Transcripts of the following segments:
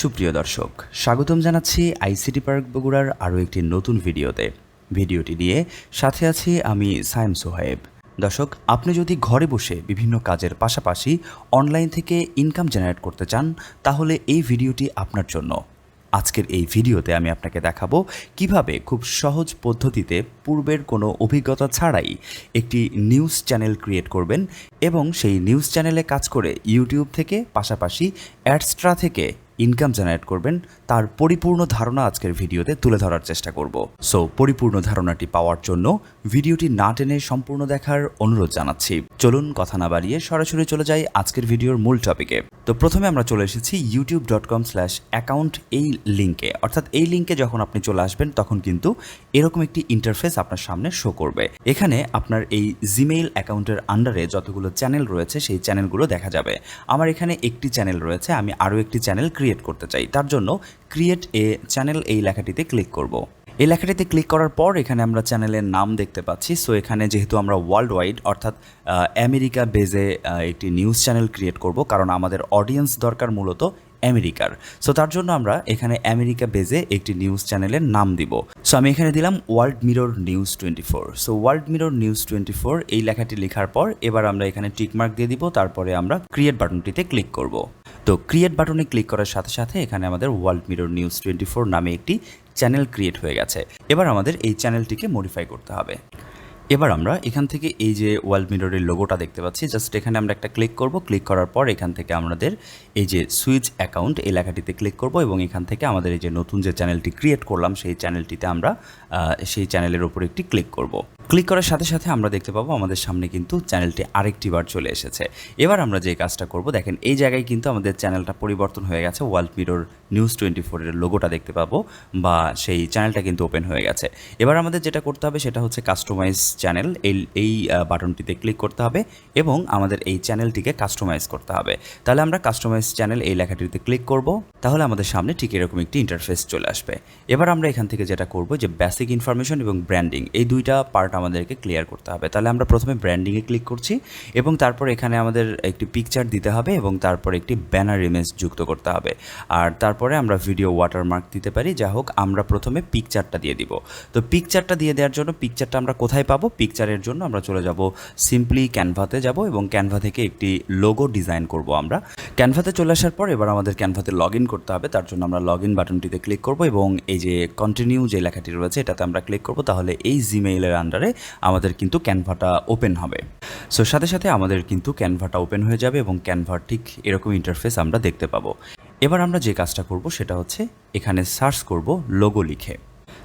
সুপ্রিয় দর্শক, স্বাগতম জানাচ্ছি আইসিটি পার্ক বগুড়ার আরও একটি নতুন ভিডিওতে। ভিডিওটি নিয়ে সাথে আছি আমি সায়েম সোহেব দর্শক, আপনি যদি ঘরে বসে বিভিন্ন কাজের পাশাপাশি অনলাইন থেকে ইনকাম জেনারেট করতে চান, তাহলে এই ভিডিওটি আপনার জন্য। আজকের এই ভিডিওতে আমি আপনাকে দেখাবো কীভাবে খুব সহজ পদ্ধতিতে পূর্বের কোনো অভিজ্ঞতা ছাড়াই একটি নিউজ চ্যানেল ক্রিয়েট করবেন এবং সেই নিউজ চ্যানেলে কাজ করে ইউটিউব থেকে পাশাপাশি অ্যাডস্ট্রা থেকে ইনকাম জেনারেট করবেন, তার পরিপূর্ণ ধারণা আজকের ভিডিওতে তুলে ধরার চেষ্টা করব। সো পরিপূর্ণ ধারণাটি পাওয়ার জন্য ভিডিওটি না টেনে সম্পূর্ণ দেখার অনুরোধ জানাচ্ছি। চলুন কথা না বাড়িয়ে সরাসরি চলে যাই আজকের ভিডিওর মূল টপিকে তো প্রথমে আমরা চলে এসেছি YouTube dot com slash account এই লিঙ্কে অর্থাৎ এই লিঙ্কে যখন আপনি চলে আসবেন, তখন কিন্তু এরকম একটি ইন্টারফেস আপনার সামনে শো করবে। এখানে আপনার এই জিমেইল অ্যাকাউন্টের আন্ডারে যতগুলো চ্যানেল রয়েছে, সেই চ্যানেলগুলো দেখা যাবে। আমার এখানে একটি চ্যানেল রয়েছে, আমি আরও একটি চ্যানেল করতে চাই, তার জন্য ক্রিয়েট এ চ্যানেল এই লেখাটিতে ক্লিক করব। এই লেখাটিতে ক্লিক করার পর এখানে আমরা চ্যানেলের নাম দেখতে পাচ্ছি। সো এখানে যেহেতু আমরা ওয়ার্ল্ড ওয়াইড অর্থাৎ আমেরিকা বেজে একটি নিউজ চ্যানেল ক্রিয়েট করব, কারণ আমাদের অডিয়েন্স দরকার মূলত আমেরিকার। সো তার জন্য আমরা এখানে আমেরিকা বেজে একটি নিউজ চ্যানেলের নাম দিব। সো আমি এখানে দিলাম world mirror news twenty four. So world mirror news twenty four এই লেখাটি লেখার পর এবার আমরা এখানে টিকমার্ক দিয়ে দিব, তারপরে আমরা ক্রিয়েট বাটনটিতে ক্লিক করব। তো, ক্রিয়েট বাটনে ক্লিক করার সাথে সাথে এখানে আমাদের world mirror news twenty four নামে একটি চ্যানেল ক্রিয়েট হয়ে গেছে। এবার আমাদের এই চ্যানেলটিকে মডিফাই করতে হবে। এবার আমরা এখান থেকে এই যে ওয়াল মিররের লোগোটা দেখতে পাচ্ছি জাস্ট এখানে আমরা একটা ক্লিক করব। ক্লিক করার পর এখান থেকে আমাদের এই যে সুইচ অ্যাকাউন্ট এই লেখাটিতে ক্লিক করব এবং এখান থেকে আমাদের এই যে নতুন যে চ্যানেলটি ক্রিয়েট করলাম, সেই চ্যানেলটিতে আমরা সেই চ্যানেলের ওপর একটি ক্লিক করব। ক্লিক করার সাথে সাথে আমরা দেখতে পাবো আমাদের সামনে কিন্তু চ্যানেলটি আরেকটি বার চলে এসেছে। এবার আমরা যে কাজটা করব, দেখেন এই জায়গায় কিন্তু আমাদের চ্যানেলটা পরিবর্তন হয়ে গেছে। ওয়ার্ল্ড মিরর নিউজ টোয়েন্টি ফোরের লোগোটা দেখতে পাবো বা সেই চ্যানেলটা কিন্তু ওপেন হয়ে গেছে। এবার আমাদের যেটা করতে হবে সেটা হচ্ছে কাস্টমাইজ চ্যানেল এই এই বাটনটিতে ক্লিক করতে হবে এবং আমাদের এই চ্যানেলটিকে কাস্টমাইজ করতে হবে। তাহলে আমরা কাস্টমাইজ চ্যানেল এই লেখাটিতে ক্লিক করব, তাহলে আমাদের সামনে ঠিক এরকম একটি ইন্টারফেস চলে আসবে। এবার আমরা এখান থেকে যেটা করব যে বেসিক ইনফরমেশন এবং ব্র্যান্ডিং এই দুইটা পার্ট আমাদেরকে ক্লিয়ার করতে হবে। তাহলে আমরা প্রথমে ব্র্যান্ডিংয়ে ক্লিক করছি এবং তারপর এখানে আমাদের একটি পিকচার দিতে হবে এবং তারপর একটি ব্যানার ইমেজ যুক্ত করতে হবে। আর তারপরে আমরা ভিডিও ওয়াটারমার্ক দিতে পারি। যা হোক, আমরা প্রথমে পিকচারটা দিয়ে দিব। তো পিকচারটা দিয়ে দেওয়ার জন্য পিকচারটা আমরা কোথায় পাবো? পিকচারের জন্য আমরা চলে যাব সিম্পলি ক্যানভাতে যাব এবং ক্যানভা থেকে একটি লোগো ডিজাইন করব আমরা। ক্যানভাতে চলে আসার পর এবার আমাদের ক্যানভাতে লগ ইন করতে হবে। তার জন্য আমরা লগ ইন বাটনটিতে ক্লিক করব এবং এই যে কন্টিনিউ যে লেখাটি রয়েছে, এটাতে আমরা ক্লিক করব। তাহলে এই জিমেইলের আন্ডারে আমাদের কিন্তু ক্যানভাটা ওপেন হবে। সো সাথে সাথে আমাদের কিন্তু ক্যানভাটা ওপেন হয়ে যাবে এবং ক্যানভার ঠিক এরকম ইন্টারফেস আমরা দেখতে পাবো। এবার আমরা যে কাজটা করব সেটা হচ্ছে এখানে সার্চ করব লোগো লিখে।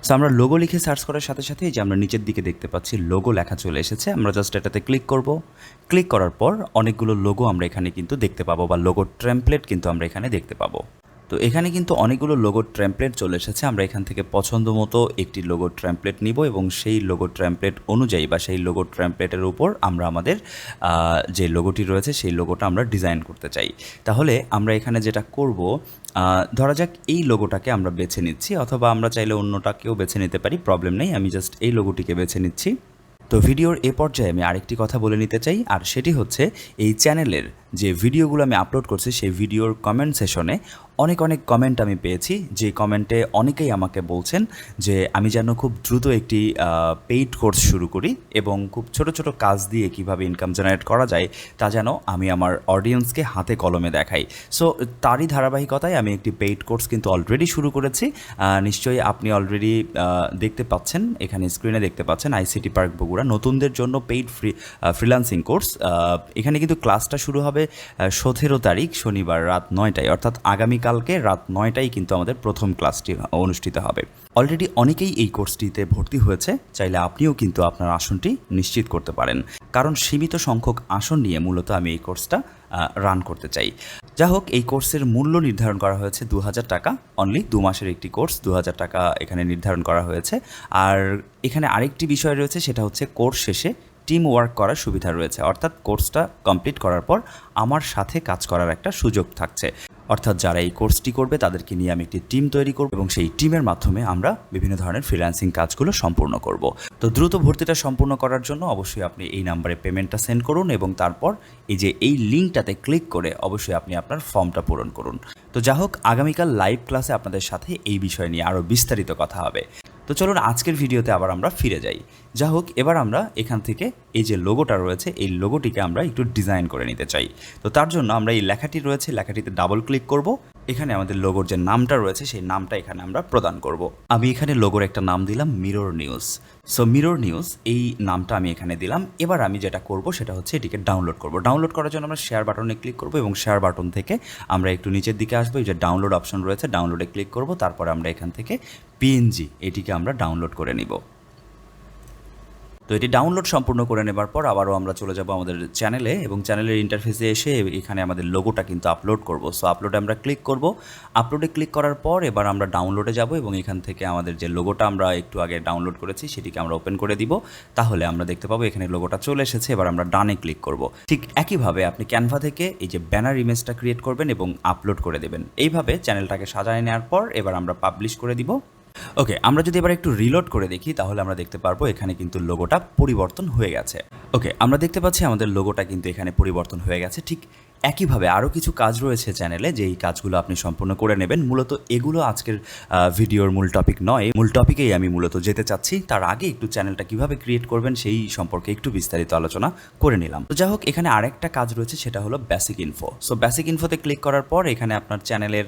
সো আমরা লোগো লিখে সার্চ করার সাথে সাথে যে আমরা নিচের দিকে দেখতে পাচ্ছি লোগো লেখা চলে এসেছে। আমরা জাস্ট এটাতে ক্লিক করব। ক্লিক করার পর অনেকগুলো লোগো আমরা এখানে কিন্তু দেখতে পাবো বা লোগো ট্রেমপ্লেট কিন্তু আমরা এখানে দেখতে পাবো। তো এখানে কিন্তু অনেকগুলো লোগো ট্র্যাম্পলেট চলে এসেছে। আমরা এখান থেকে পছন্দ মতো একটি লোগো ট্র্যাম্পলেট নিব এবং সেই লোগো ট্র্যাম্পলেট অনুযায়ী বা সেই লোগো ট্র্যাম্পলেটের উপর আমরা আমাদের যে লোগোটি রয়েছে সেই লোগোটা আমরা ডিজাইন করতে চাই। তাহলে আমরা এখানে যেটা করব ধরা যাক এই লোগোটাকে আমরা বেছে নিচ্ছি অথবা আমরা চাইলে অন্যটাকেও বেছে নিতে পারি প্রবলেম নেই, আমি জাস্ট এই লোগোটিকে বেছে নিচ্ছি। তো ভিডিওর এ পর্যায়ে আমি আরেকটি কথা বলে নিতে চাই, আর সেটি হচ্ছে এই চ্যানেলের যে ভিডিওগুলো আমি আপলোড করছি, সেই ভিডিওর কমেন্ট সেশনে অনেক অনেক কমেন্ট আমি পেয়েছি। যে কমেন্টে অনেকেই আমাকে বলছেন যে, আমি যেন খুব দ্রুত একটি পেইড কোর্স শুরু করি এবং খুব ছোট ছোট কাজ দিয়ে কীভাবে ইনকাম জেনারেট করা যায়, তা যেন আমি আমার অডিয়েন্সকে হাতে কলমে দেখাই। সো তারই ধারাবাহিকতায় আমি একটি পেইড কোর্স কিন্তু অলরেডি শুরু করেছি। নিশ্চয়ই আপনি অলরেডি দেখতে পাচ্ছেন, এখানে স্ক্রিনে দেখতে পাচ্ছেন আইসিটি পার্ক বগুড়া। নতুনদের জন্য পেইড ফ্রি ফ্রিলান্সিং কোর্স এখানে কিন্তু ক্লাসটা শুরু হবে সতেরো তারিখ শনিবার রাত নয়টায়। অর্থাৎ আগামীকালকে রাত নয়টায় কিন্তু আমাদের প্রথম ক্লাসটি অনুষ্ঠিত হবে। অলরেডি অনেকেই এই কোর্সটিতে ভর্তি হয়েছে, চাইলে আপনিও কিন্তু আপনার আসনটি নিশ্চিত করতে পারেন। কারণ সীমিত সংখ্যক আসন নিয়ে মূলত আমি এই কোর্সটা রান করতে চাই। যা হোক, এই কোর্সের মূল্য নির্ধারণ করা হয়েছে দু হাজার টাকা। অনলি দু মাসের একটি কোর্স দু হাজার টাকা এখানে নির্ধারণ করা হয়েছে। আর এখানে আরেকটি বিষয় রয়েছে, সেটা হচ্ছে কোর্স শেষে টিম ওয়ার্ক করার সুবিধা রয়েছে। অর্থাৎ কোর্সটা কমপ্লিট করার পর আমার সাথে কাজ করার একটা সুযোগ থাকছে। অর্থাৎ যারা এই কোর্সটি করবে, তাদেরকে নিয়ে আমি একটি টিম তৈরি করব এবং সেই টিমের মাধ্যমে আমরা বিভিন্ন ধরনের ফ্রিল্যান্সিং কাজগুলো সম্পূর্ণ করব। তো দ্রুত ভর্তিটা সম্পূর্ণ করার জন্য অবশ্যই আপনি এই নাম্বারে পেমেন্টটা সেন্ড করুন এবং তারপর এই যে এই লিঙ্কটাতে ক্লিক করে অবশ্যই আপনি আপনার ফর্মটা পূরণ করুন। তো যা হোক, আগামীকাল লাইভ ক্লাসে আপনাদের সাথে এই বিষয় নিয়ে আরও বিস্তারিত কথা হবে। তো চলুন, আজকের ভিডিওতে আবার আমরা ফিরে যাই। যা হোক, এবার আমরা এখান থেকে এই যে লোগোটা রয়েছে, এই লোগোটিকে আমরা একটু ডিজাইন করে নিতে চাই। তো তার জন্য আমরা এই লেখাটি রয়েছে, লেখাটিতে ডাবল ক্লিক করব। এখানে আমাদের লোগোর যে নামটা রয়েছে, সেই নামটা এখানে আমরা প্রদান করব। আমি এখানে লোগোর একটা নাম দিলাম mirror news so mirror news এই নামটা আমি এখানে দিলাম। এবার আমি যেটা করব, সেটা হচ্ছে এটিকে ডাউনলোড করব। ডাউনলোড করার জন্য আমরা শেয়ার বাটনে ক্লিক করব এবং শেয়ার বাটন থেকে আমরা একটু নিচের দিকে আসব। এই যে ডাউনলোড অপশন রয়েছে ডাউনলোডে ক্লিক করব। তারপরে আমরা এখান থেকে পিএনজি এটিকে আমরা ডাউনলোড করে নিব। তো এটি ডাউনলোড সম্পূর্ণ করে নেবার পর আবারও আমরা চলে যাব আমাদের চ্যানেলে এবং চ্যানেলের ইন্টারফেসে এসে এখানে আমাদের লোগোটা কিন্তু আপলোড করব। সো আপলোডে আমরা ক্লিক করব। আপলোডে ক্লিক করার পর এবার আমরা ডাউনলোডে যাব এবং এখান থেকে আমাদের যে লোগোটা আমরা একটু আগে ডাউনলোড করেছি সেটিকে আমরা ওপেন করে দিব। তাহলে আমরা দেখতে পাবো এখানে লোগোটা চলে এসেছে, এবার আমরা ডানে ক্লিক করব। ঠিক একইভাবে আপনি ক্যানভা থেকে এই যে ব্যানার ইমেজটা ক্রিয়েট করবেন এবং আপলোড করে দেবেন। এইভাবে চ্যানেলটাকে সাজায় নেওয়ার পর এবার আমরা পাবলিশ করে দিব। ওকে আমরা যদি এবার একটু রিলোড করে দেখি, তাহলে আমরা দেখতে পারব এখানে কিন্তু লোগোটা পরিবর্তন হয়ে গেছে। ওকে আমরা দেখতে পাচ্ছি আমাদের লোগোটা কিন্তু এখানে পরিবর্তন হয়ে গেছে, ঠিক একইভাবে আরও কিছু কাজ রয়েছে চ্যানেলে যে এই কাজগুলো আপনি সম্পূর্ণ করে নেবেন। মূলত এগুলো আজকের ভিডিওর মূল টপিক নয়। মূল টপিকেই আমি মূলত যেতে চাচ্ছি। তার আগে একটু চ্যানেলটা কীভাবে ক্রিয়েট করবেন সেই সম্পর্কে একটু বিস্তারিত আলোচনা করে নিলাম। তো যাই হোক এখানে আরেকটা কাজ রয়েছে, সেটা হলো বেসিক ইনফো সো বেসিক ইনফোতে ক্লিক করার পর এখানে আপনার চ্যানেলের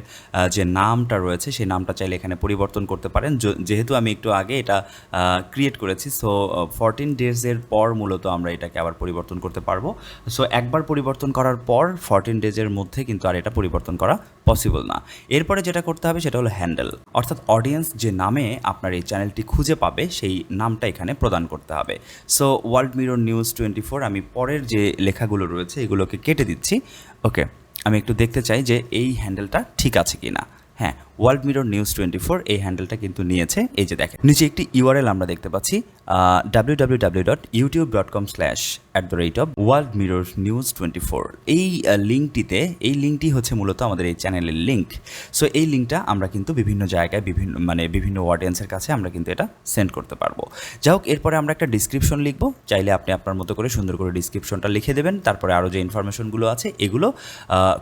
যে নামটা রয়েছে, সেই নামটা চাইলে এখানে পরিবর্তন করতে পারেন। যেহেতু আমি একটু আগে এটা ক্রিয়েট করেছি সো ফরটিন ডেজের পর মূলত আমরা এটাকে আবার পরিবর্তন করতে পারব। সো একবার পরিবর্তন করার পর ফরটিন ডেজের মধ্যে কিন্তু আর এটা পরিবর্তন করা পসিবল না। এরপরে যেটা করতে হবে সেটা হলো হ্যান্ডেল অর্থাৎ অডিয়েন্স যে নামে আপনার এই চ্যানেলটি খুঁজে পাবে, সেই নামটা এখানে প্রদান করতে হবে। So world mirror news twenty four আমি পরের যে লেখাগুলো রয়েছে, এগুলোকে কেটে দিচ্ছি। ওকে আমি একটু দেখতে চাই যে এই হ্যান্ডেলটা ঠিক আছে কি না হ্যাঁ world mirror news twenty four এই হ্যান্ডেলটা কিন্তু নিয়েছে। এই যে দেখেন, নিচে একটি ইউআরএল আমরা দেখতে পাচ্ছি W W W dot YouTube dot com slash at the rate of world mirror news twenty four এই লিঙ্কটিতে এই লিঙ্কটি হচ্ছে মূলত আমাদের এই চ্যানেলের লিঙ্ক সো এই লিঙ্কটা আমরা কিন্তু বিভিন্ন জায়গায়, বিভিন্ন মানে বিভিন্ন অডিয়েন্সের কাছে আমরা কিন্তু এটা সেন্ড করতে পারব। যাই হোক, এরপরে আমরা একটা ডিসক্রিপশন লিখব। চাইলে আপনি আপনার মতো করে সুন্দর করে ডিসক্রিপশনটা লিখে দেবেন। তারপরে আরও যে ইনফরমেশনগুলো আছে, এগুলো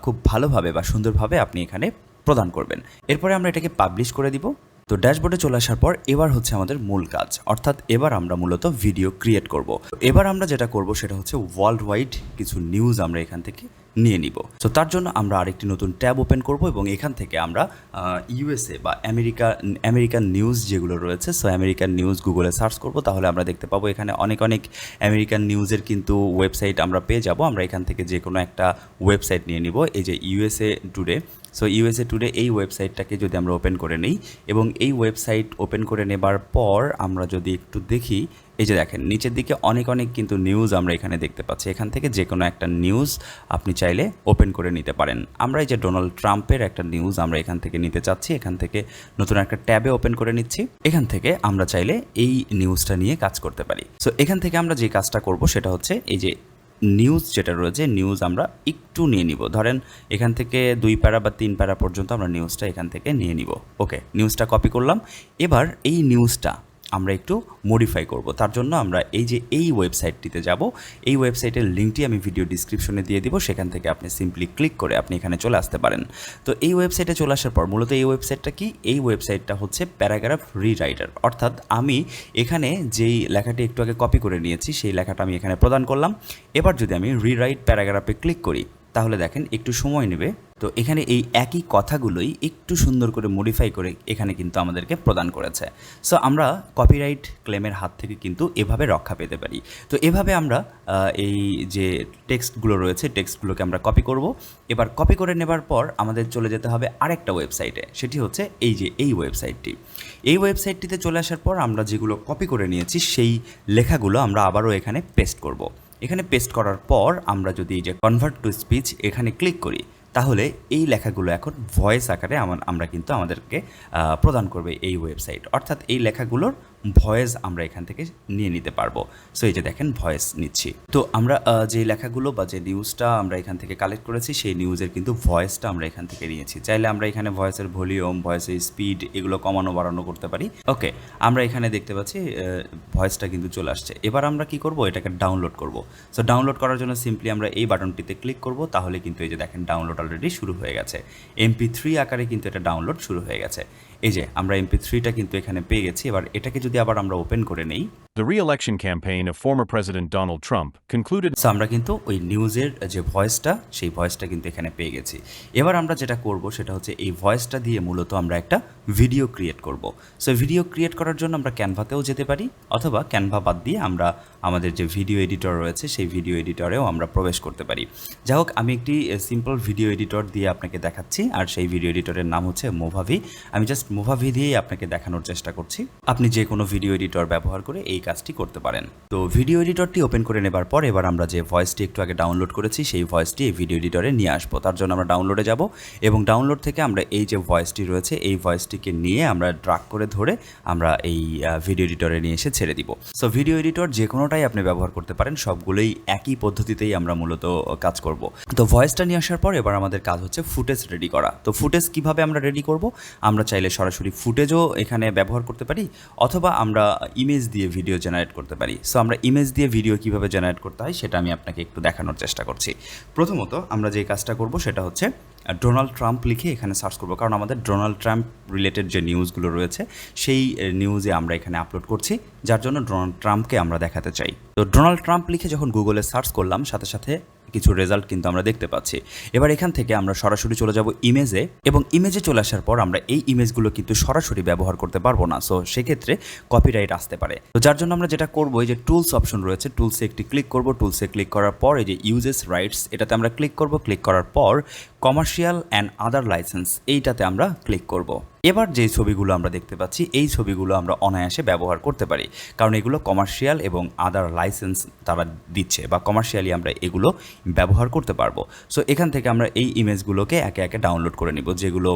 খুব ভালোভাবে বা সুন্দরভাবে আপনি এখানে প্রদান করবেন। এরপরে আমরা এটাকে পাবলিশ করে দিব। তো ড্যাশবোর্ডে চলে আসার পর এবার হচ্ছে আমাদের মূল কাজ। অর্থাৎ এবার আমরা মূলত ভিডিও ক্রিয়েট করব। এবার আমরা যেটা করব সেটা হচ্ছে ওয়ার্ল্ড ওয়াইড কিছু নিউজ আমরা এখান থেকে নিয়ে নিব। তো তার জন্য আমরা আরেকটি নতুন ট্যাব ওপেন করব এবং এখান থেকে আমরা ইউএসএ বা আমেরিকা, আমেরিকান নিউজ যেগুলো রয়েছে সো আমেরিকান নিউজ গুগলে সার্চ করব, তাহলে আমরা দেখতে পাবো এখানে অনেক অনেক আমেরিকান নিউজের কিন্তু ওয়েবসাইট আমরা পেয়ে যাব। আমরা এখান থেকে যে কোনো একটা ওয়েবসাইট নিয়ে নিব, এই যে USA today. So USA today এই ওয়েবসাইটটাকে যদি আমরা ওপেন করে নিই এবং এই ওয়েবসাইট ওপেন করে নেবার পর আমরা যদি একটু দেখি এই যে দেখেন, নিচের দিকে অনেক অনেক কিন্তু নিউজ আমরা এখানে দেখতে পাচ্ছি। এখান থেকে যে কোনো একটা নিউজ আপনি চাইলে ওপেন করে নিতে পারেন। আমরা এই যে ডোনাল্ড ট্রাম্পের একটা নিউজ আমরা এখান থেকে নিতে চাচ্ছি। এখান থেকে নতুন একটা ট্যাবে ওপেন করে নিচ্ছি। এখান থেকে আমরা চাইলে এই নিউজটা নিয়ে কাজ করতে পারি। সো এখান থেকে আমরা যে কাজটা করব সেটা হচ্ছে এই যে নিউজ যেটা রয়েছে নিউজ আমরা একটু নিয়ে নিব। ধরেন, এখান থেকে দুই প্যারা বা তিন প্যারা পর্যন্ত আমরা নিউজটা এখান থেকে নিয়ে নিব। ওকে নিউজটা কপি করলাম। এবার এই নিউজটা আমরা একটু মডিফাই করব। তার জন্য আমরা এই যে এই ওয়েবসাইটটিতে যাব, এই ওয়েবসাইটের লিঙ্কটি আমি ভিডিও ডিসক্রিপশনে দিয়ে দিব, সেখান থেকে আপনি সিম্পলি ক্লিক করে আপনি এখানে চলে আসতে পারেন। তো এই ওয়েবসাইটে চলে আসার পর মূলত এই ওয়েবসাইটটা কি? এই ওয়েবসাইটটা হচ্ছে প্যারাগ্রাফ রিরাইটার অর্থাৎ আমি এখানে যেই লেখাটি একটু আগে কপি করে নিয়েছি, সেই লেখাটা আমি এখানে প্রদান করলাম। এবার যদি আমি রিরাইট প্যারাগ্রাফে ক্লিক করি তাহলে দেখেন একটু সময় নেবে। তো এখানে এই একই কথাগুলোই একটু সুন্দর করে মডিফাই করে এখানে কিন্তু আমাদেরকে প্রদান করেছে। সো আমরা কপিরাইট ক্লেমের হাত থেকে কিন্তু এভাবে রক্ষা পেতে পারি। তো এভাবে আমরা এই যে টেক্সটগুলো রয়েছে টেক্সটগুলোকে আমরা কপি করব। এবার কপি করে নেবার পর আমাদের চলে যেতে হবে আরেকটা ওয়েবসাইটে সেটি হচ্ছে এই যে এই ওয়েবসাইটটি এই ওয়েবসাইটটিতে চলে আসার পর আমরা যেগুলো কপি করে নিয়েছি, সেই লেখাগুলো আমরা আবারও এখানে পেস্ট করব। এখানে পেস্ট করার পর আমরা যদি এই যে কনভার্ট টু স্পিচ এখানে ক্লিক করি, তাহলে এই লেখাগুলো এখন ভয়েস আকারে আমার আমরা কিন্তু আমাদেরকে প্রদান করবে এই ওয়েবসাইট অর্থাৎ এই লেখাগুলোর ভয়েস আমরা এখান থেকে নিয়ে নিতে পারব। সো এই যে দেখেন, ভয়েস নিচ্ছি। তো আমরা যে লেখাগুলো বা যে নিউজটা আমরা এখান থেকে কালেক্ট করেছি, সেই নিউজের কিন্তু ভয়েসটা আমরা এখান থেকে নিয়েছি। চাইলে আমরা এখানে ভয়েসের ভলিউম, ভয়েসের স্পিড এগুলো কমানো, বাড়ানো করতে পারি। ওকে আমরা এখানে দেখতে পাচ্ছি ভয়েসটা কিন্তু চলে আসছে। এবার আমরা কি করব? এটাকে ডাউনলোড করব। সো ডাউনলোড করার জন্য সিম্পলি আমরা এই বাটনটিতে ক্লিক করব। তাহলে কিন্তু এই যে দেখেন ডাউনলোড অলরেডি শুরু হয়ে গেছে। এমপি থ্রি আকারে কিন্তু এটা ডাউনলোড শুরু হয়ে গেছে। এই যে আমরা এমপি থ্রিটা কিন্তু এখানে পেয়ে গেছি এবার এটাকে যদি আবার আমরা ওপেন করে নেই। The re election campaign of former President Donald Trump concluded আমরা কিন্তু ওই নিউজের যে ভয়েসটা সেই ভয়েসটা কিন্তু এখানে পেয়ে গেছি। এবার আমরা যেটা করব সেটা হচ্ছে এই ভয়েসটা দিয়ে মূলত আমরা একটা ভিডিও ক্রিয়েট করব। সো ভিডিও ক্রিয়েট করার জন্য আমরা ক্যানভাতেও যেতে পারি অথবা ক্যানভা বাদ দিয়ে আমরা আমাদের যে ভিডিও এডিটর রয়েছে সেই ভিডিও এডিটরেও আমরা প্রবেশ করতে পারি। যাই হোক আমি একটি সিম্পল ভিডিও এডিটর দিয়ে আপনাকে দেখাচ্ছি আর সেই ভিডিও এডিটরের নাম হচ্ছে মোভাভি আমি জাস্ট মোভাভি দিয়েই আপনাকে দেখানোর চেষ্টা করছি। আপনি যে কোনো ভিডিও এডিটর ব্যবহার করে এই কাজটি করতে পারেন। তো ভিডিও এডিটরটি ওপেন করে নেবার পর এবার আমরা যে ভয়েসটি একটু আগে ডাউনলোড করেছি, সেই ভয়েসটি এই ভিডিও এডিটরে নিয়ে আসব। তার জন্য আমরা ডাউনলোডে যাব এবং ডাউনলোড থেকে আমরা এই যে ভয়েসটি রয়েছে, এই ভয়েসটিকে নিয়ে আমরা ড্রাগ করে ধরে আমরা এই ভিডিও এডিটরে নিয়ে এসে ছেড়ে দিব। সো ভিডিও এডিটর যে কোনোটাই আপনি ব্যবহার করতে পারেন, সবগুলোই একই পদ্ধতিতেই আমরা মূলত কাজ করব। তো ভয়েসটা নিয়ে আসার পর এবার আমাদের কাজ হচ্ছে ফুটেজ রেডি করা। তো ফুটেজ কীভাবে আমরা রেডি করব? আমরা চাইলে সরাসরি ফুটেজও এখানে ব্যবহার করতে পারি, অথবা আমরা ইমেজ দিয়ে ভিডিও জেনারেট করতে পারি। সো আমরা ইমেজ দিয়ে ভিডিও কীভাবে জেনারেট করতে হয়, সেটা আমি আপনাকে একটু দেখানোর চেষ্টা করছি। প্রথমত, আমরা যে কাজটা করব, সেটা হচ্ছে ডোনাল্ড ট্রাম্প লিখে এখানে সার্চ করব। কারণ আমাদের ডোনাল্ড ট্রাম্প রিলেটেড যে নিউজগুলো রয়েছে, সেই নিউজে আমরা এখানে আপলোড করছি। যার জন্য ডোনাল্ড ট্রাম্পকে আমরা দেখাতে চাই। তো ডোনাল্ড ট্রাম্প লিখে যখন গুগলে সার্চ করলাম, সাথে সাথে কিছু রেজাল্ট কিন্তু আমরা দেখতে পাচ্ছি। এবার এখান থেকে আমরা সরাসরি চলে যাব ইমেজে এবং ইমেজে চলে আসার পর আমরা এই ইমেজগুলো কিন্তু সরাসরি ব্যবহার করতে পারব না। সো সেক্ষেত্রে কপিরাইট আসতে পারে। তো যার জন্য আমরা যেটা করব, এই যে টুলস অপশন রয়েছে টুলসে একটি ক্লিক করব টুলসে ক্লিক করার পর এই যে ইউজেস রাইটস এটাতে আমরা ক্লিক করব। ক্লিক করার পর কমার্শিয়াল অ্যান্ড আদার লাইসেন্স এইটাতে আমরা ক্লিক করব। এবার যে ছবিগুলো আমরা দেখতে পাচ্ছি, এই ছবিগুলো আমরা অনায়াসে ব্যবহার করতে পারি। কারণ এগুলো কমার্শিয়াল এবং আদার লাইসেন্স তারা দিচ্ছে বা কমার্শিয়ালি আমরা এগুলো ব্যবহার করতে পারব। সো এখান থেকে আমরা এই ইমেজগুলোকে একে একে ডাউনলোড করে নিব, যেগুলো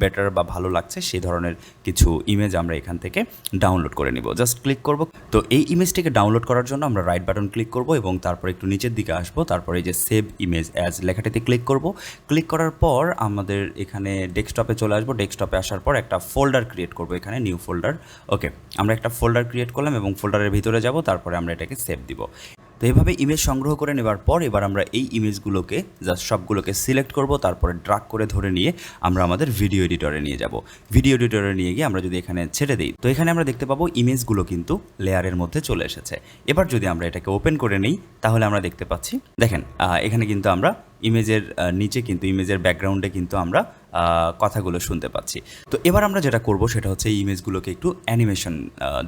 বেটার বা ভালো লাগছে সেই ধরনের কিছু ইমেজ আমরা এখান থেকে ডাউনলোড করে নিব। জাস্ট ক্লিক করব। তো এই ইমেজটিকে ডাউনলোড করার জন্য আমরা রাইট বাটন ক্লিক করব এবং তারপর একটু নিচের দিকে আসব, তারপরে যে সেভ ইমেজ অ্যাজ লেখাটিতে ক্লিক করব। ক্লিক করার পর আমাদের এখানে ডেস্কটপে চলে আসব। ডেস্কটপে আসার পর একটা ফোল্ডার ক্রিয়েট করব এখানে নিউ ফোল্ডার ওকে আমরা একটা ফোল্ডার ক্রিয়েট করলাম এবং ফোল্ডারের ভিতরে যাব, তারপরে আমরা এটাকে সেভ দিব। তো এইভাবে ইমেজ সংগ্রহ করে নেবার পর এবার আমরা এই ইমেজগুলোকে জাস্ট সবগুলোকে সিলেক্ট করব, তারপরে ড্রাগ করে ধরে নিয়ে আমরা আমাদের ভিডিও এডিটরে নিয়ে যাব। ভিডিও এডিটরে নিয়ে গিয়ে আমরা যদি এখানে ছেড়ে দিই, তো এখানে আমরা দেখতে পাবো ইমেজগুলো কিন্তু লেয়ারের মধ্যে চলে এসেছে। এবার যদি আমরা এটাকে ওপেন করে নিই, তাহলে আমরা দেখতে পাচ্ছি, দেখেন এখানে কিন্তু আমরা ইমেজের নিচে কিন্তু ইমেজের ব্যাকগ্রাউন্ডে কিন্তু আমরা কথাগুলো শুনতে পাচ্ছি। তো এবার আমরা যেটা করব সেটা হচ্ছে এই ইমেজগুলোকে একটু অ্যানিমেশন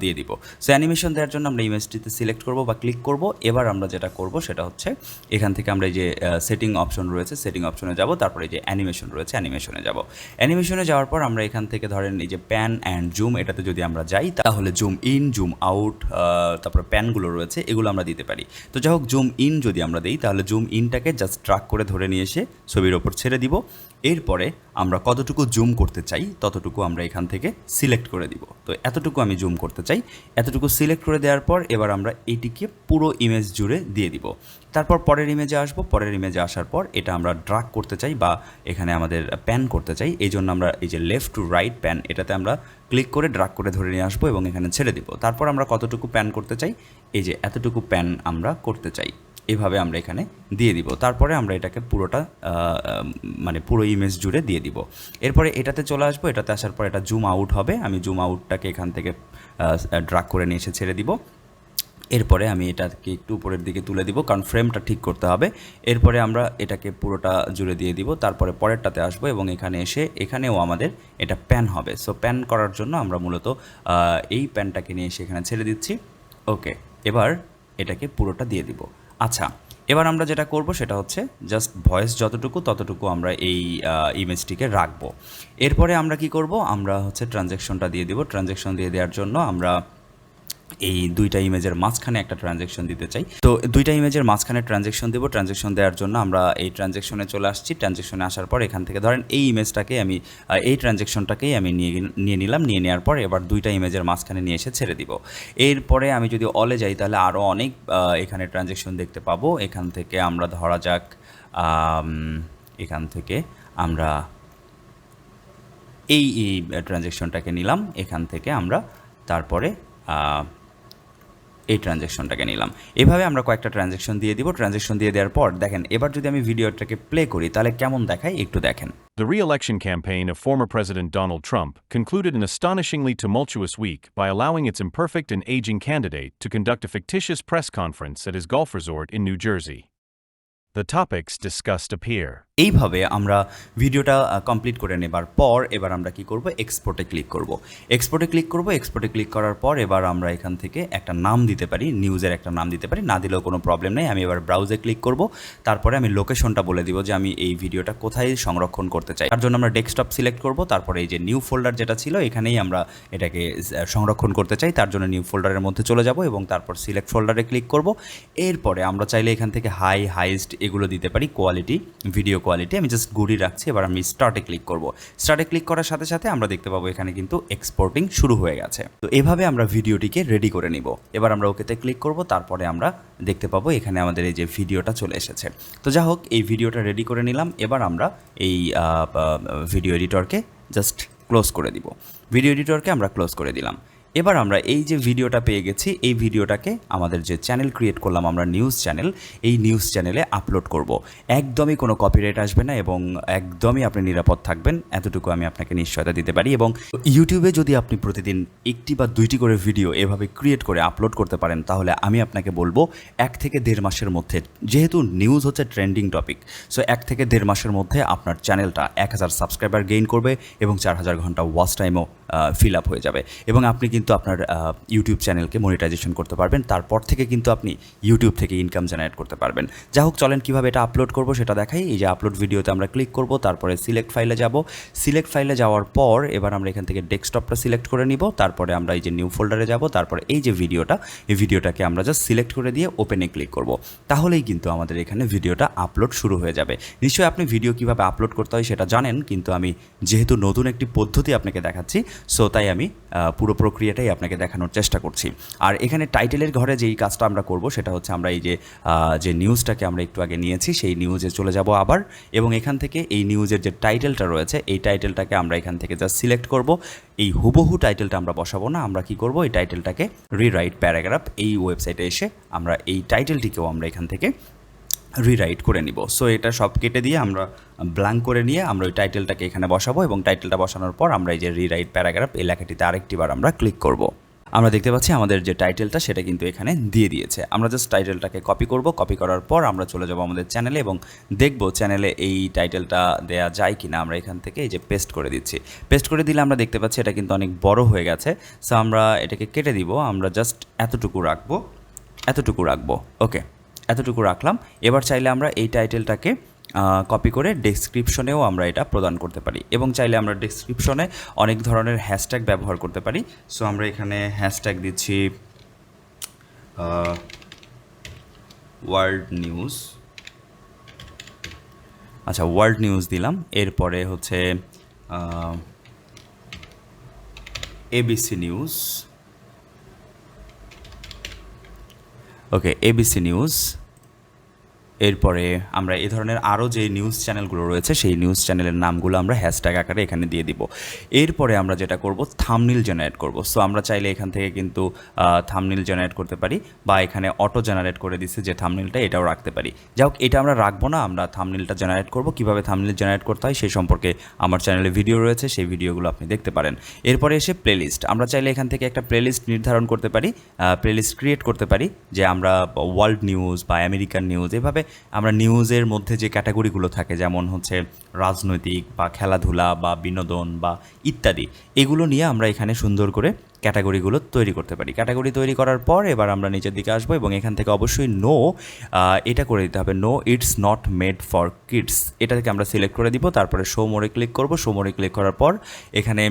দিয়ে দিব। সো অ্যানিমেশন দেওয়ার জন্য আমরা ইমেজটিতে সিলেক্ট করব বা ক্লিক করব। এবার আমরা যেটা করব সেটা হচ্ছে এখান থেকে আমরা এই যে সেটিং অপশন রয়েছে সেটিং অপশনে যাব। তারপরে যে অ্যানিমেশন রয়েছে অ্যানিমেশনে যাব। অ্যানিমেশনে যাওয়ার পর আমরা এখান থেকে ধরেন এই যে প্যান অ্যান্ড জুম এটাতে যদি আমরা যাই, তাহলে জুম ইন জুম আউট তারপরে প্যানগুলো রয়েছে, এগুলো আমরা দিতে পারি। তো যাই হোক জুম ইন যদি আমরা দিই, তাহলে জুম ইনটাকে জাস্ট ট্রাক করে ধরে নিয়ে এসে ছবির ওপর ছেড়ে দিব। এরপরে আমরা কতটুকু জুম করতে চাই, ততটুকু আমরা এখান থেকে সিলেক্ট করে দিব। তো এতটুকু আমি জুম করতে চাই। এতটুকু সিলেক্ট করে দেওয়ার পর এবার আমরা এটিকে পুরো ইমেজ জুড়ে দিয়ে দিব। তারপর পরের ইমেজে আসব। পরের ইমেজে আসার পর এটা আমরা ড্রাগ করতে চাই বা এখানে আমাদের প্যান করতে চাই। এই জন্য আমরা এই যে লেফট টু রাইট প্যান এটাতে আমরা ক্লিক করে ড্রাগ করে ধরে নিয়ে আসব এবং এখানে ছেড়ে দিব। তারপর আমরা কতটুকু প্যান করতে চাই, এই যে এতটুকু প্যান আমরা করতে চাই। এভাবে আমরা এখানে দিয়ে দিব। তারপরে আমরা এটাকে পুরোটা মানে পুরো ইমেজ জুড়ে দিয়ে দিব। এরপরে এটাতে চলে আসব। এটাতে আসার পর এটা জুম আউট হবে। আমি জুম আউটটাকে এখান থেকে ড্রাগ করে নিয়ে এসে ছেড়ে দিব। এরপরে আমি এটাকে একটু উপরের দিকে তুলে দিব, কারণ ফ্রেমটা ঠিক করতে হবে। এরপরে আমরা এটাকে পুরোটা জুড়ে দিয়ে দিব। তারপরে পরেরটাতে আসব এবং এখানে এসে এখানেও আমাদের এটা প্যান হবে। সো প্যান করার জন্য আমরা মূলত এই প্যানটাকে নিয়ে এসে এখানে ছেড়ে দিচ্ছি। ওকে এবার এটাকে পুরোটা দিয়ে দিব। আচ্ছা এবার আমরা যেটা করব সেটা হচ্ছে জাস্ট ভয়েস যতটুকু ততটুকু আমরা এই ইমেজটিকে রাখব। এরপরে আমরা কি করব? আমরা হচ্ছে ট্রানজ্যাকশনটা দিয়ে দিব। ট্রানজ্যাকশন দিয়ে দেওয়ার জন্য আমরা এই দুইটা ইমেজের মাঝখানে একটা ট্রানজেকশন দিতে চাই। তো দুইটা ইমেজের মাঝখানে ট্রানজেকশন দেবো। ট্রানজেকশন দেওয়ার জন্য আমরা এই ট্রানজেকশনে চলে আসছি। ট্রানজ্যাকশনে আসার পর এখান থেকে ধরেন এই ইমেজটাকে আমি এই ট্রানজেকশনটাকেই আমি নিয়ে নিয়ে নিলাম। নিয়ে নেওয়ার পর এবার দুইটা ইমেজের মাঝখানে নিয়ে এসে ছেড়ে দিব। এরপরে আমি যদি অলে যাই তাহলে আরও অনেক এখানে ট্রানজেকশন দেখতে পাবো। এখান থেকে আমরা ধরা যাক এখান থেকে আমরা এই ট্রানজ্যাকশনটাকে নিলাম। এখান থেকে আমরা তারপরে এই ট্রানজ্যাকশনটাকে নিলাম এভাবে আমরা কয়েকটা ট্রানজ্যাকশন দিয়ে দিব ট্রানজ্যাকশন দিয়ে দেওয়ার পর দেখেন এবার যদি আমি ভিডিওটাকে প্লে করি তাহলে কেমন দেখায় একটু দেখেন The re election campaign of former President Donald Trump concluded an astonishingly tumultuous week by allowing its imperfect and aging candidate to conduct a fictitious press conference at his golf resort in New Jersey. The topics discussed appear. এইভাবে আমরা ভিডিওটা complete করে নেবার পর এবার আমরা কি করব? এক্সপোর্টে ক্লিক করব। এক্সপোর্টে ক্লিক করব। এক্সপোর্টে ক্লিক করার পর এবার আমরা এখান থেকে একটা নাম দিতে পারি নিউজের একটা নাম দিতে পারি। না দিলেও কোনো প্রবলেম নেই। আমি এবার ব্রাউজে ক্লিক করব। তারপরে আমি লোকেশনটা বলে দিব যে আমি এই ভিডিওটা কোথায় সংরক্ষণ করতে চাই। তার জন্য আমরা ডেস্কটপ সিলেক্ট করব। তারপরে এই যে নিউ ফোল্ডার যেটা ছিল, এখানেই আমরা এটাকে সংরক্ষণ করতে চাই। তার জন্য নিউ ফোল্ডারের মধ্যে চলে যাব এবং তারপর সিলেক্ট ফোল্ডারে ক্লিক করব। এরপরে আমরা চাইলে এখান থেকে হাই হাইস্ট এগুলো দিতে পারি। কোয়ালিটি ভিডিও কোয়ালিটি আমি জাস্ট গুড়ি রাখছি, এবার আমি স্টার্টে ক্লিক করব। স্টার্টে ক্লিক করার সাথে সাথে আমরা দেখতে পাবো এখানে কিন্তু এক্সপোর্টিং শুরু হয়ে গেছে। তো এভাবে আমরা ভিডিওটিকে রেডি করে নিব। এবার আমরা ওকেতে ক্লিক করব, তারপরে আমরা দেখতে পাবো এখানে আমাদের এই যে ভিডিওটা চলে এসেছে। তো যা হোক, এই ভিডিওটা রেডি করে নিলাম, এবার আমরা এই ভিডিও এডিটরকে জাস্ট ক্লোজ করে দিব। ভিডিও এডিটরকে আমরা ক্লোজ করে দিলাম। এবার আমরা এই যে ভিডিওটা পেয়ে গেছি, এই ভিডিওটাকে আমাদের যে চ্যানেল ক্রিয়েট করলাম আমরা নিউজ চ্যানেল এই নিউজ চ্যানেলে আপলোড করব। একদমই কোনো কপিরাইট আসবে না এবং একদমই আপনি নিরাপদ থাকবেন, এতটুকু আমি আপনাকে নিশ্চয়তা দিতে পারি এবং ইউটিউবে যদি আপনি প্রতিদিন একটি বা দুইটি করে ভিডিও এভাবে ক্রিয়েট করে আপলোড করতে পারেন, তাহলে আমি আপনাকে বলব এক থেকে দেড় মাসের মধ্যে, যেহেতু নিউজ হচ্ছে ট্রেন্ডিং টপিক সো এক থেকে দেড় মাসের মধ্যে আপনার চ্যানেলটা এক হাজার সাবস্ক্রাইবার গেইন করবে এবং চার হাজার ঘণ্টা ওয়াচ টাইমও ফিল আপ হয়ে যাবে। এবং আপনি কিন্তু আপনার ইউটিউব চ্যানেলকে মনিটাইজেশন করতে পারবেন। তারপর থেকে কিন্তু আপনি ইউটিউব থেকে ইনকাম জেনারেট করতে পারবেন। যা হোক, চলেন কীভাবে এটা আপলোড করব সেটা দেখাই। এই যে আপলোড ভিডিওতে আমরা ক্লিক করব, তারপরে সিলেক্ট ফাইলে যাব। সিলেক্ট ফাইলে যাওয়ার পর এবার আমরা এখান থেকে ডেস্কটপটা সিলেক্ট করে নিব। তারপরে আমরা এই যে নিউ ফোল্ডারে যাব। তারপরে এই যে ভিডিওটা এই ভিডিওটাকে আমরা জাস্ট সিলেক্ট করে দিয়ে ওপেনে ক্লিক করব। তাহলেই কিন্তু আমাদের এখানে ভিডিওটা আপলোড শুরু হয়ে যাবে। নিশ্চয়ই আপনি ভিডিও কীভাবে আপলোড করতে হয় সেটা জানেন, কিন্তু আমি যেহেতু নতুন একটি পদ্ধতি আপনাকে দেখাচ্ছি সো তাই আমি পুরো প্রক্রিয়াটাই আপনাকে দেখানোর চেষ্টা করছি। আর এখানে টাইটেলের ঘরে যেই কাজটা আমরা করব, সেটা হচ্ছে আমরা এই যে যে নিউজটাকে আমরা একটু আগে নিয়েছি, সেই নিউজে চলে যাব আবার। এবং এখান থেকে এই নিউজের যে টাইটেলটা রয়েছে, এই টাইটেলটাকে আমরা এখান থেকে জাস্ট সিলেক্ট করব। এই হুবহু টাইটেলটা আমরা বসাবো না, আমরা কি করব? এই টাইটেলটাকে রিরাইট প্যারাগ্রাফ এই ওয়েবসাইটে এসে আমরা এই টাইটেলটিকেও আমরা এখান থেকে রিরাইট করে নিব। সো এটা সব কেটে দিয়ে আমরা ব্ল্যাঙ্ক করে নিয়ে আমরা ওই টাইটেলটাকে এখানে বসাবো এবং টাইটেলটা বসানোর পর আমরা এই যে রিরাইট প্যারাগ্রাফ এই লেখাটিতে আরেকটিবার আমরা ক্লিক করব। আমরা দেখতে পাচ্ছি আমাদের যে টাইটেলটা সেটা কিন্তু এখানে দিয়ে দিয়েছে। আমরা জাস্ট টাইটেলটাকে কপি করব। কপি করার পর আমরা চলে যাব আমাদের চ্যানেলে এবং দেখব চ্যানেলে এই টাইটেলটা দেয়া যায় কিনা। আমরা এখান থেকে এই যে পেস্ট করে দিচ্ছি। পেস্ট করে দিলে আমরা দেখতে পাচ্ছি এটা কিন্তু অনেক বড় হয়ে গেছে। সো আমরা এটাকে কেটে দিব। আমরা জাস্ট এতটুকু রাখব। এতটুকু রাখব। ওকে এতটুকু রাখলাম। এবার চাইলে আমরা এই টাইটেলটাকে কপি করে ডেসক্রিপশনেও আমরা এটা প্রদান করতে পারি এবং চাইলে আমরা ডেসক্রিপশনে অনেক ধরনের হ্যাশট্যাগ ব্যবহার করতে পারি। সো আমরা এখানে হ্যাশট্যাগ দিচ্ছি ওয়ার্ল্ড নিউজ আচ্ছা ওয়ার্ল্ড নিউজ দিলাম। এরপরে হচ্ছে ABC news okay ABC news এরপরে আমরা এ ধরনের আরও যে নিউজ চ্যানেলগুলো রয়েছে, সেই নিউজ চ্যানেলের নামগুলো আমরা হ্যাশট্যাগ আকারে এখানে দিয়ে দিব। এরপরে আমরা যেটা করব থামনিল জেনারেট করব। সো আমরা চাইলে এখান থেকে কিন্তু থামনিল জেনারেট করতে পারি বা এখানে অটো জেনারেট করে দিচ্ছে যে থামনিলটা এটাও রাখতে পারি। যাই হোক, এটা আমরা রাখব না, আমরা থামনিলটা জেনারেট করব। কীভাবে থামনিল জেনারেট করতে হয় সেই সম্পর্কে আমার চ্যানেলে ভিডিও রয়েছে, সেই ভিডিওগুলো আপনি দেখতে পারেন। এরপরে এসে প্লেলিস্ট আমরা চাইলে এখান থেকে একটা প্লেলিস্ট নির্ধারণ করতে পারি প্লেলিস্ট ক্রিয়েট করতে পারি, যে আমরা ওয়ার্ল্ড নিউজ বা আমেরিকান নিউজ এভাবে আমরা নিউজের মধ্যে যে ক্যাটাগরিগুলো থাকে, যেমন হচ্ছে রাজনৈতিক বা খেলাধুলা বা বিনোদন বা ইত্যাদি, এগুলো নিয়ে আমরা এখানে সুন্দর করে ক্যাটাগরিগুলো তৈরি করতে পারি। ক্যাটাগরি তৈরি করার পর এবার আমরা নিচের দিকে আসব এবং এখান থেকে অবশ্যই নো এটা করে দিতে হবে। No it's not made for kids এটা থেকে আমরা সিলেক্ট করে দিব, তারপরে শো মোড়ে ক্লিক করব। শো মোড়ে ক্লিক করার পর এখানে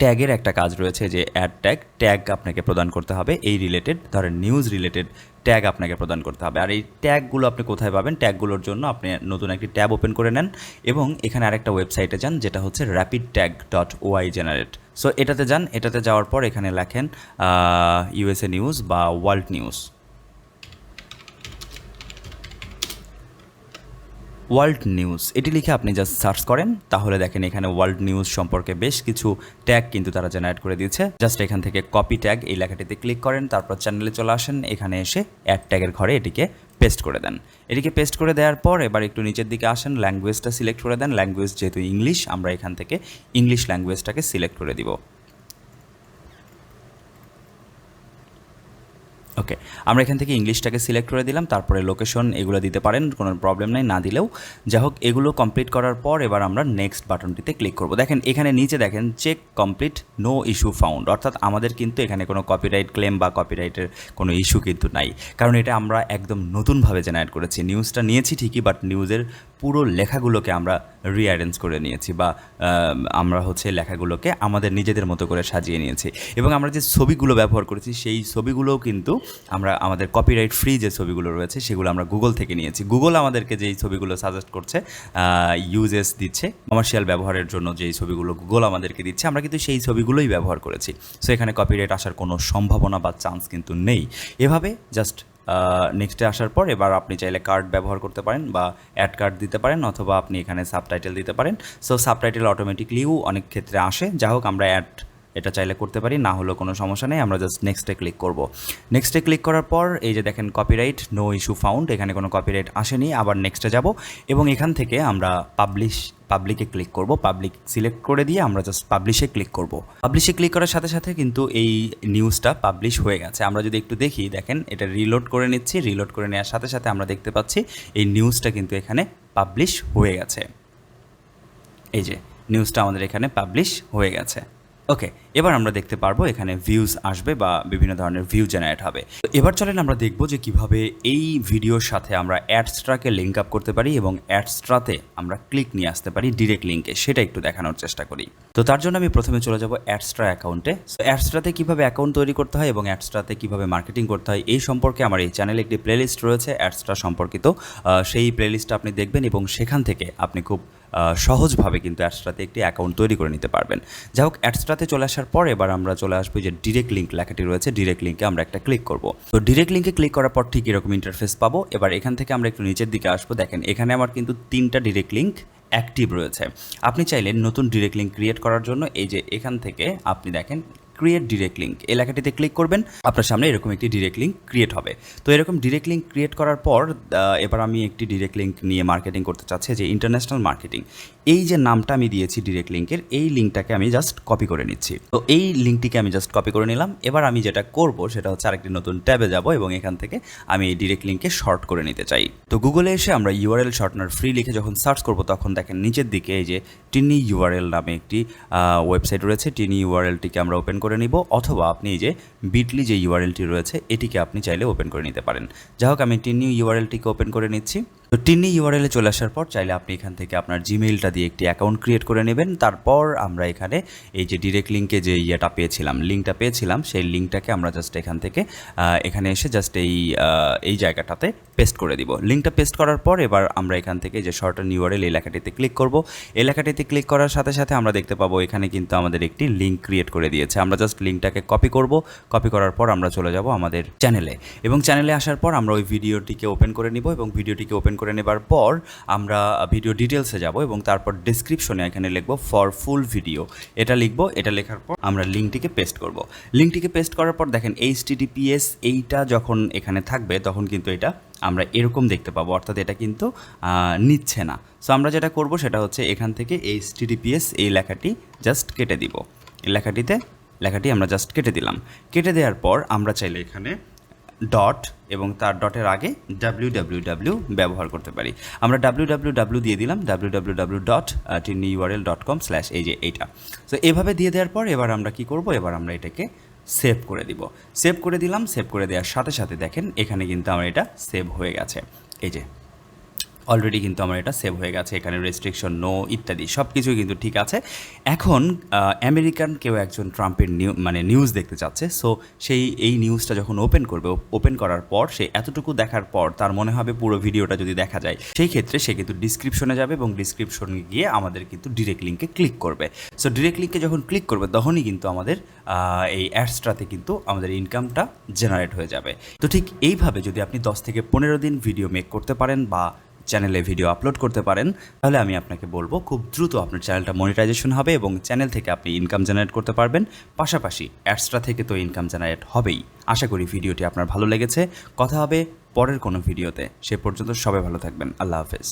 ট্যাগের একটা কাজ রয়েছে যে অ্যাড ট্যাগ ট্যাগ আপনাকে প্রদান করতে হবে। এই রিলেটেড ধরেন নিউজ রিলেটেড ট্যাগ আপনাকে প্রদান করতে হবে। আর এই ট্যাগগুলো আপনি কোথায় পাবেন? ট্যাগগুলোর জন্য আপনি নতুন একটি ট্যাব ওপেন করে নেন এবং এখানে আরেকটা ওয়েবসাইটে যান, যেটা হচ্ছে rapid tag dot Y generate so এটাতে যান, এটাতে যাওয়ার পর এখানে লেখেন ইউএসএ নিউজ বা ওয়ার্ল্ড নিউজ ওয়ার্ল্ড নিউজ। এটি লিখে আপনি জাস্ট সার্চ করেন, তাহলে দেখেন এখানে ওয়ার্ল্ড নিউজ সম্পর্কে বেশ কিছু ট্যাগ কিন্তু তারা জেনারেট করে দিয়েছে। জাস্ট এখান থেকে কপি ট্যাগ এই লেখাটিতে ক্লিক করেন, তারপর চ্যানেলে চলে আসেন, এখানে এসে অ্যাড ট্যাগের ঘরে এটিকে পেস্ট করে দেন। এটিকে পেস্ট করে দেওয়ার পর এবার একটু নিচের দিকে আসেন ল্যাঙ্গুয়েজটা সিলেক্ট করে দেন। ল্যাঙ্গুয়েজ যেহেতু ইংলিশ আমরা এখান থেকে ইংলিশ ল্যাঙ্গুয়েজটাকে সিলেক্ট করে দিব। ওকে আমরা এখান থেকে ইংলিশটাকে সিলেক্ট করে দিলাম, তারপরে লোকেশন এগুলো দিতে পারেন, কোনো প্রবলেম নাই, না দিলেও। যা হোক, এগুলো কমপ্লিট করার পর এবার আমরা নেক্সট বাটনটিতে ক্লিক করব। দেখেন, এখানে নিচে দেখেন check complete no issue found অর্থাৎ আমাদের কিন্তু এখানে কোনো কপিরাইট ক্লেম বা কপিরাইটের কোনো ইস্যু কিন্তু নাই। কারণ এটা আমরা একদম নতুনভাবে জেনারেট করেছি। নিউজটা নিয়েছি ঠিকই বাট নিউজের পুরো লেখাগুলোকে আমরা রিঅ্যারেঞ্জ করে নিয়েছি বা আমরা হচ্ছে লেখাগুলোকে আমাদের নিজেদের মতো করে সাজিয়ে নিয়েছি। এবং আমরা যে ছবিগুলো ব্যবহার করেছি, সেই ছবিগুলোও কিন্তু আমরা আমাদের কপিরাইট ফ্রি যে ছবিগুলো রয়েছে, সেগুলো আমরা গুগল থেকে নিয়েছি। গুগল আমাদেরকে যেই ছবিগুলো সাজেস্ট করছে ইউজেস দিচ্ছে কমার্শিয়াল ব্যবহারের জন্য যেই ছবিগুলো গুগল আমাদেরকে দিচ্ছে, আমরা কিন্তু সেই ছবিগুলোই ব্যবহার করেছি। সো এখানে কপিরাইট আসার কোনো সম্ভাবনা বা চান্স কিন্তু নেই। এভাবে জাস্ট নেক্সটে আসার পর এবার আপনি চাইলে কার্ড ব্যবহার করতে পারেন বা অ্যাড কার্ড দিতে পারেন অথবা আপনি এখানে সাবটাইটেল দিতে পারেন। সো সাবটাইটেল অটোমেটিকলিও অনেক ক্ষেত্রে আসে। যা হোক, আমরা অ্যাড এটা চাইলে করতে পারি, না হলেও কোনো সমস্যা নেই, আমরা জাস্ট নেক্সটে ক্লিক করব। নেক্সটে ক্লিক করার পর, এই যে দেখেন কপিরাইট নো ইস্যু ফাউন্ড এখানে কোনো কপিরাইট আসেনি, আবার নেক্সটে যাব। এবং এখান থেকে আমরা পাবলিশ পাবলিকে ক্লিক করব পাবলিক সিলেক্ট করে দিয়ে আমরা জাস্ট পাবলিশে ক্লিক করব। পাবলিশে ক্লিক করার সাথে সাথে কিন্তু এই নিউজটা পাবলিশ হয়ে গেছে। আমরা যদি একটু দেখি, দেখেন এটা রিলোড করে নিচ্ছি রিলোড করে নেওয়ার সাথে সাথে আমরা দেখতে পাচ্ছি এই নিউজটা কিন্তু এখানে পাবলিশ হয়ে গেছে। এই যে নিউজটা আমাদের এখানে পাবলিশ হয়ে গেছে। ওকে এবার আমরা দেখতে পারব এখানে ভিউজ আসবে বা বিভিন্ন ধরনের ভিউ জেনারেট হবে। তো এবার চলেন আমরা দেখব যে কীভাবে এই ভিডিওর সাথে আমরা অ্যাডস্ট্রাকে লিঙ্ক আপ করতে পারি এবং অ্যাডস্ট্রাতে আমরা ক্লিক নিয়ে আসতে পারি ডিরেক্ট লিঙ্কে সেটা একটু দেখানোর চেষ্টা করি। তো তার জন্য আমি প্রথমে চলে যাব অ্যাডস্ট্রা অ্যাকাউন্টে সো অ্যাডস্ট্রাতে কীভাবে অ্যাকাউন্ট তৈরি করতে হয় এবং অ্যাডস্ট্রাতে কীভাবে মার্কেটিং করতে হয় এই সম্পর্কে আমার এই চ্যানেলে একটি প্লেলিস্ট রয়েছে অ্যাডস্ট্রা সম্পর্কিত। সেই প্লেলিস্টটা আপনি দেখবেন এবং সেখান থেকে আপনি খুব সহজভাবে কিন্তু অ্যাডস্ট্রাতে একটি অ্যাকাউন্ট তৈরি করে নিতে পারবেন। যাই হোক, অ্যাডস্ট্রাতে চলে আসার পর এবার আমরা চলে আসব যে ডিরেক্ট লিঙ্ক লেখাটি রয়েছে। ডিরেক্ট লিঙ্কে আমরা একটা ক্লিক করব। তো ডিরেক্ট লিঙ্কে ক্লিক করার পর ঠিক এরকম ইন্টারফেস পাবো। এবার এখান থেকে আমরা একটু নিচের দিকে আসব। দেখেন, এখানে আমার কিন্তু তিনটা ডিরেক্ট লিঙ্ক অ্যাক্টিভ রয়েছে। আপনি চাইলে নতুন ডিরেক্ট লিঙ্ক ক্রিয়েট করার জন্য এই যে এখান থেকে আপনি দেখেন ক্রিয়েট ডিরেক্ট লিঙ্ক এলাকাটিতে ক্লিক করবেন, আপনার সামনে এরকম একটি ডিরেক্ট লিঙ্ক ক্রিয়েট হবে। তো এরকম ডিরেক্ট লিঙ্ক ক্রিয়েট করার পর এবার আমি একটি ডিরেক্ট লিঙ্ক নিয়ে মার্কেটিং করতে চাচ্ছি, যে ইন্টারন্যাশনাল মার্কেটিং এই যে নামটা আমি দিয়েছি ডিরেক্ট লিঙ্কের এই লিঙ্কটাকে আমি জাস্ট কপি করে নিচ্ছি। তো এই লিঙ্কটিকে আমি জাস্ট কপি করে নিলাম। এবার আমি যেটা করব, সেটা হচ্ছে আরেকটি নতুন ট্যাবে যাব এবং এখান থেকে আমি এই ডিরেক্ট লিঙ্কে শর্ট করে নিতে চাই। তো গুগলে এসে আমরা ইউআরএল শর্টনার ফ্রি লিখে যখন সার্চ করব, তখন দেখেন নিচের দিকে এই যে টিনি ইউআরএল নামে একটি ওয়েবসাইট রয়েছে। টিনি ইউআরএলটিকে আমরা ওপেন করে নিব, অথবা আপনি এই যে বিটলি যে ইউআরএলটি রয়েছে, এটিকে আপনি চাইলে ওপেন করে নিতে পারেন। যাই হোক, আমি টিনি ইউআরএলটিকে ওপেন করে নিচ্ছি। তো টিনি ইউআরএলে চলে আসার পর চাইলে আপনি এখান থেকে আপনার জিমেইলটা দিয়ে একটি অ্যাকাউন্ট ক্রিয়েট করে নেবেন। তারপর আমরা এখানে এই যে ডিরেক্ট লিঙ্কে যে ইয়েটা পেয়েছিলাম লিঙ্কটা পেয়েছিলাম, সেই লিঙ্কটাকে আমরা জাস্ট এখান থেকে এখানে এসে জাস্ট এই এই জায়গাটাতে পেস্ট করে দিব। লিঙ্কটা পেস্ট করার পর এবার আমরা এখান থেকে যে শর্টার ইউআরএল এই ক্লিক করব। এই লেখাটিতে ক্লিক করার সাথে সাথে আমরা দেখতে পাবো এখানে কিন্তু আমাদের একটি লিঙ্ক ক্রিয়েট করে দিয়েছে। আমরা জাস্ট লিঙ্কটাকে কপি করব। কপি করার পর আমরা চলে যাব আমাদের চ্যানেলে এবং চ্যানেলে আসার পর আমরা ওই ভিডিওটিকে ওপেন করে নিব এবং ভিডিওটিকে ওপেন করে নেবার পর আমরা ভিডিও ডিটেলসে যাব এবং তারপর ডিসক্রিপশনে এখানে লিখব ফর ফুল ভিডিও এটা লিখব, এটা লেখার পর আমরা লিঙ্কটিকে পেস্ট করব। লিঙ্কটিকে পেস্ট করার পর দেখেন এইচ টিডিপিএস এইটা যখন এখানে থাকবে, তখন কিন্তু এটা আমরা এরকম দেখতে পাবো। অর্থাৎ এটা কিন্তু নিচ্ছে না। সো আমরা যেটা করব সেটা হচ্ছে এখান থেকে এইচ টিডিপিএস এই লেখাটি জাস্ট কেটে দিব। এই লেখাটিতে, লেখাটি আমরা জাস্ট কেটে দিলাম। কেটে দেওয়ার পর আমরা চাইলে এখানে ডট এবং তার ডটের আগে ডাব্লিউ ডাব্লিউ ডাব্লিউ ব্যবহার করতে পারি। আমরা ডাব্লিউ ডাব্লিউ ডাব্লিউ দিয়ে দিলাম W W W dot tiny URL dot com slash এই যে এইটা। সো এভাবে দিয়ে দেওয়ার পর এবার আমরা কি করব? এবার আমরা এটাকে সেভ করে দিব। সেভ করে দিলাম সেভ করে দেওয়ার সাথে সাথে দেখেন, এখানে কিন্তু আমার এটা সেভ হয়ে গেছে। এই যে অলরেডি কিন্তু আমার এটা সেভ হয়ে গেছে, এখানে রেস্ট্রিকশন নো ইত্যাদি সব কিছুই কিন্তু ঠিক আছে। এখন আমেরিকান কেউ একজন ট্রাম্পের নিউ মানে নিউজ দেখতে চাচ্ছে সো সেই, এই নিউজটা যখন ওপেন করবে ওপেন করার পর, সে এতটুকু দেখার পর, তার মনে হবে পুরো ভিডিওটা যদি দেখা যায়, সেই ক্ষেত্রে সে কিন্তু ডিসক্রিপশনে যাবে এবং ডিসক্রিপশনে গিয়ে আমাদের কিন্তু ডিরেক্ট লিঙ্কে ক্লিক করবে। সো ডিরেক্ট লিঙ্কে যখন ক্লিক করবে, তখনই কিন্তু আমাদের এই অ্যাডসটাতে কিন্তু আমাদের ইনকামটা জেনারেট হয়ে যাবে। তো ঠিক এইভাবে যদি আপনি দশ থেকে পনেরো দিন ভিডিও মেক করতে পারেন বা চ্যানেলে ভিডিও আপলোড করতে পারেন, তাহলে আমি আপনাকে বলব খুব দ্রুত আপনার চ্যানেলটা মনিটাইজেশন হবে এবং চ্যানেল থেকে আপনি ইনকাম জেনারেট করতে পারবেন। পাশাপাশি অ্যাডসটা থেকে তো ইনকাম জেনারেট হবেই। আশা করি ভিডিওটি আপনার ভালো লেগেছে। কথা হবে পরের কোনো ভিডিওতে সে পর্যন্ত সবাই ভালো থাকবেন। আল্লাহ হাফেজ।